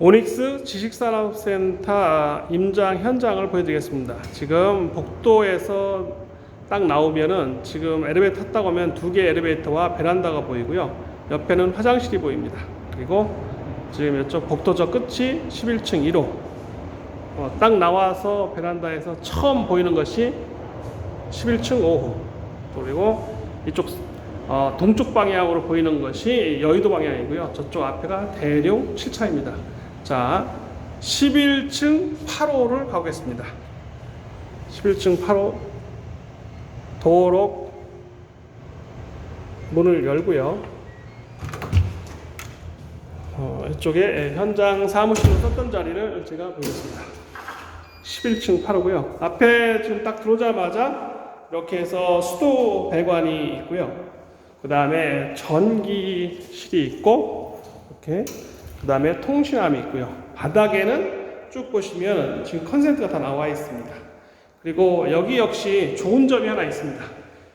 오닉스 지식산업센터 임장 현장을 보여드리겠습니다. 지금 복도에서 딱 나오면은 지금 엘리베이터 탔다고 하면 두 개의 엘리베이터와 베란다가 보이고요. 옆에는 화장실이 보입니다. 그리고 지금 이쪽 복도 저 끝이 11층 1호. 어, 딱 나와서 베란다에서 처음 보이는 것이 11층 5호. 그리고 이쪽 어, 동쪽 방향으로 보이는 것이 여의도 방향이고요. 저쪽 앞에가 대룡 7차입니다. 자, 11층 8호를 가보겠습니다. 11층 8호 도로 문을 열고요. 어, 이쪽에 현장 사무실로 썼던 자리를 제가 보겠습니다. 11층 8호고요. 앞에 지금 딱 들어오자마자 이렇게 해서 수도 배관이 있고요. 그 다음에 전기실이 있고, 이렇게. 그 다음에 통신함이 있고요. 바닥에는 쭉 보시면 지금 컨센트가 다 나와 있습니다. 그리고 여기 역시 좋은 점이 하나 있습니다.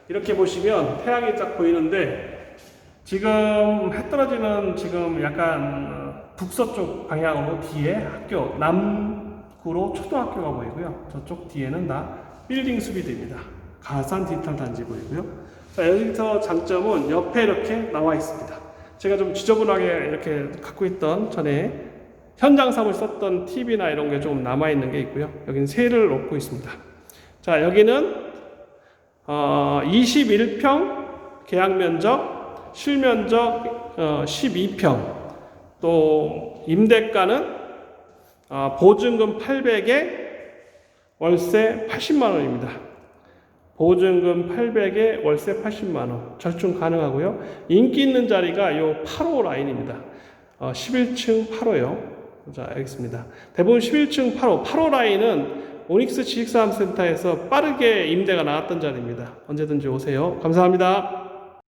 이렇게 보시면 태양이 딱 보이는데 지금 해 떨어지는 지금 약간 어, 북서쪽 방향으로 뒤에 학교 남구로 초등학교가 보이고요. 저쪽 뒤에는 다 빌딩 수비드입니다. 가산 디지털 단지 보이고요. 자, 여기서 장점은 옆에 이렇게 나와 있습니다. 제가 좀 지저분하게 이렇게 갖고 있던 전에 현장 사무실 썼던 TV나 이런 게좀 남아 있는 게 있고요. 여기는 세를 놓고 있습니다. 자, 여기는 어, 21평 계약 면적, 실면적 어, 12평, 또 임대가는 어, 보증금 800에 월세 80만 원입니다. 보증금 800에 월세 80만 원 절충 가능하고요. 인기 있는 자리가 요 8호 라인입니다. 어, 11층 8호요. 자, 알겠습니다. 대부분 11층 8호, 8호 라인은 오닉스 지식사업센터에서 빠르게 임대가 나왔던 자리입니다. 언제든지 오세요. 감사합니다.